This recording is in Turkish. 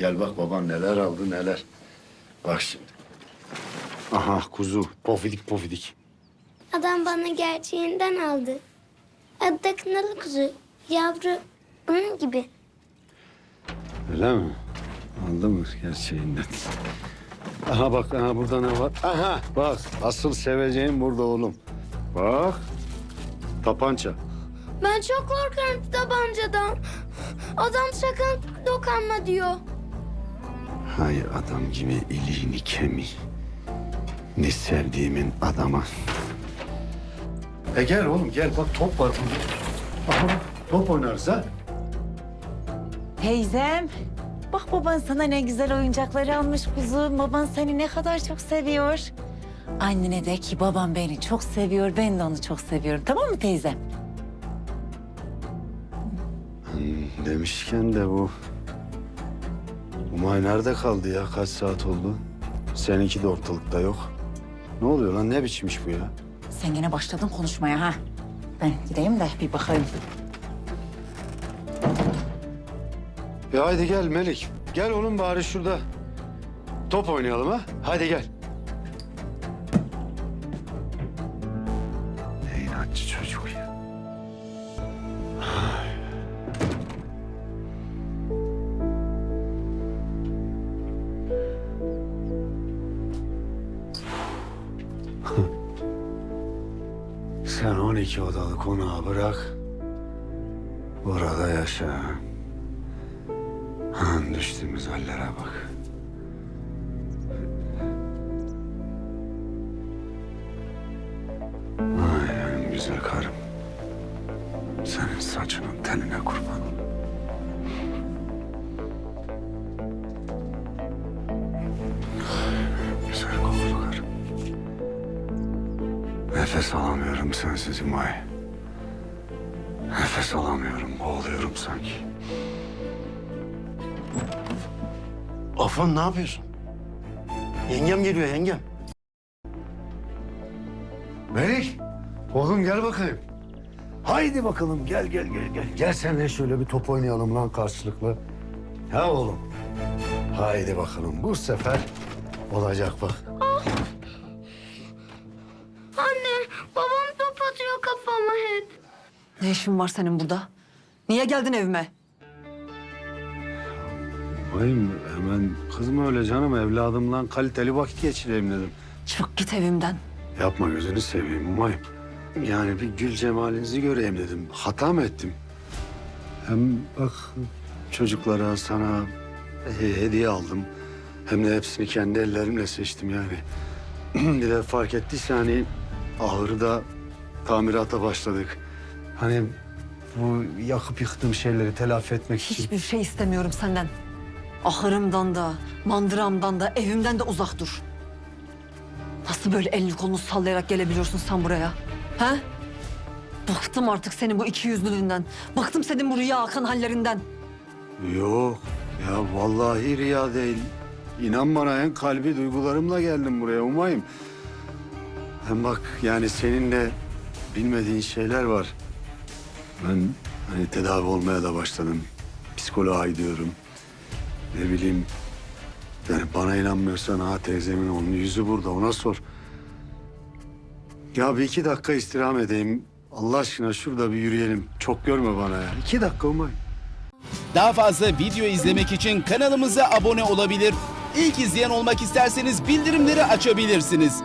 Gel bak baban neler aldı neler. Bak şimdi. Aha kuzu. Pofidik pofidik. Adam bana gerçeğinden aldı. Adı da kınalı kuzu. Yavru bunun gibi. Öyle mi? Aldı mı gerçeğinden? Aha bak aha burada ne var? Aha bak asıl seveceğim burada oğlum. Bak. Tapança. Ben çok korkarım tabancadan. Adam sakın dokunma diyor. Hay adam gibi iliğini kemi. Ne sevdiğimin adama. E gel oğlum gel bak top var burada. Aha top oynarız ha. Teyzem. Bak baban sana ne güzel oyuncakları almış kuzum. Baban seni ne kadar çok seviyor. Annene de ki babam beni çok seviyor. Ben de onu çok seviyorum. Tamam mı teyzem? Demişken de bu... Umay nerede kaldı ya? Kaç saat oldu? Seninki de ortalıkta yok. Ne oluyor lan? Ne biçim iş bu ya? Sen gene başladın konuşmaya ha. Ben gideyim de bir bakayım. Ya haydi gel Melik. Gel oğlum bari şurada. Top oynayalım ha. Hadi gel. Ne inatçı çocuk ya. Sen 12 odalı konağı bırak. Burada yaşa. Han düştüğümüz hallere bak. Ay güzel karım. Senin saçının teline kurban olayım. Nefes alamıyorum sensiz Umay. Nefes alamıyorum, boğuluyorum sanki. Afan ne yapıyorsun? Yengem geliyor yengem. Melik, oğlum gel bakayım. Haydi bakalım gel gel gel gel. Gel seninle şöyle bir top oynayalım lan karşılıklı. Ha oğlum. Haydi bakalım bu sefer olacak bak. Anne babam top atıyor kafama hep. Ne işin var senin burada? Niye geldin evime? Bayım hemen kızma öyle canım evladımla kaliteli vakit geçireyim dedim. Çık git evimden. Yapma gözünü seveyim umayım. Yani bir gül cemalinizi göreyim dedim. Hata mı ettim? Hem bak çocuklara sana he- hediye aldım. Hem de hepsini kendi ellerimle seçtim yani. bir de fark ettiyse hani ahırda tamirata başladık. Hani bu yakıp yıktığım şeyleri telafi etmek için. Hiçbir şey istemiyorum senden. Ahırımdan da, mandıramdan da, evimden de uzak dur. Nasıl böyle elini kolunu sallayarak gelebiliyorsun sen buraya? He? Bıktım artık senin bu iki yüzlülüğünden. Bıktım senin bu rüya akan hallerinden. Yok ya vallahi riya değil. İnan bana en kalbi duygularımla geldim buraya umayım. Hem bak yani senin de bilmediğin şeyler var. Ben hani tedavi olmaya da başladım. Psikoloğa gidiyorum. Ne bileyim yani bana inanmıyorsan ha teyzemin onun yüzü burada ona sor. Ya bir iki dakika istirham edeyim. Allah aşkına şurada bir yürüyelim. Çok görme bana ya. İki dakika umayım. Daha fazla video izlemek için kanalımıza abone olabilir. İlk izleyen olmak isterseniz bildirimleri açabilirsiniz.